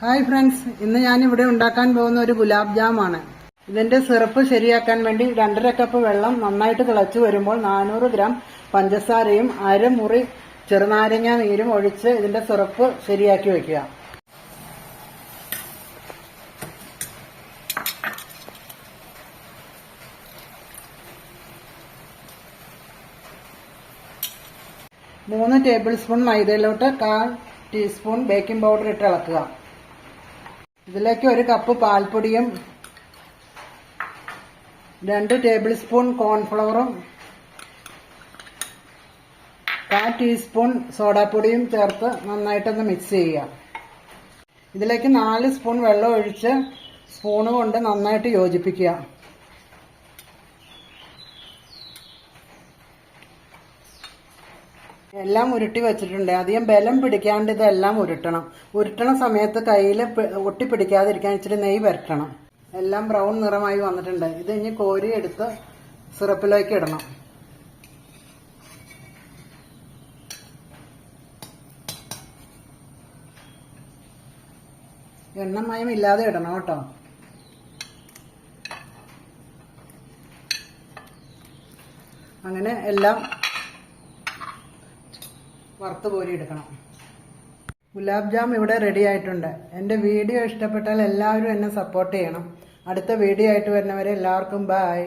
Hi friends ഇന്ന് ഞാൻ ഇവിടെ ഉണ്ടാക്കാൻ പോകുന്ന ഒരു ഗുലാബ് ആണ് ഇതിന്റെ സിറപ്പ് ശരിയാക്കാൻ വേണ്ടി രണ്ടര കപ്പ് വെള്ളം നന്നായിട്ട് തിളച്ചു വരുമ്പോൾ നാനൂറ് ഗ്രാം പഞ്ചസാരയും അരമുറി ചെറുനാരങ്ങ നീരും ഒഴിച്ച് ഇതിന്റെ സിറപ്പ് ശരിയാക്കി വെക്കുക. മൂന്ന് ടേബിൾ സ്പൂൺ മൈദയിലോട്ട് കാൽ ടീസ്പൂൺ ബേക്കിംഗ് പൗഡർ ഇട്ട് ഇളക്കുക. ഇതിലേക്ക് ഒരു കപ്പ് പാൽപ്പൊടിയും രണ്ട് ടേബിൾ സ്പൂൺ കോൺഫ്ലവറും കാൽ ടീസ്പൂൺ സോഡാപ്പൊടിയും ചേർത്ത് നന്നായിട്ടൊന്ന് മിക്സ് ചെയ്യുക. ഇതിലേക്ക് നാല് സ്പൂൺ വെള്ളം ഒഴിച്ച് സ്പൂണ് കൊണ്ട് നന്നായിട്ട് യോജിപ്പിക്കുക. എല്ലാം ഉരുട്ടി വെച്ചിട്ടുണ്ട്. അധികം ബലം പിടിക്കാണ്ട് ഇതെല്ലാം ഉരുട്ടണം. ഉരുട്ടണ സമയത്ത് കയ്യിൽ ഒട്ടി പിടിക്കാതിരിക്കാൻ ഇച്ചിരി നെയ്യ് വരട്ടണം. എല്ലാം ബ്രൗൺ നിറമായി വന്നിട്ടുണ്ട്. ഇത് ഇനി കോരി എടുത്ത് സിറപ്പിലേക്ക് ഇടണം. എണ്ണമയം ഇല്ലാതെ ഇടണം കേട്ടോ. അങ്ങനെ എല്ലാം വറുത്ത് കോരി എടുക്കണം. ഗുലാബ് ജാം ഇവിടെ റെഡി ആയിട്ടുണ്ട്. എന്റെ വീഡിയോ ഇഷ്ടപ്പെട്ടാൽ എല്ലാവരും എന്നെ സപ്പോർട്ട് ചെയ്യണം. അടുത്ത വീഡിയോ ആയിട്ട് വരുന്നവരെ എല്ലാവർക്കും ബായ്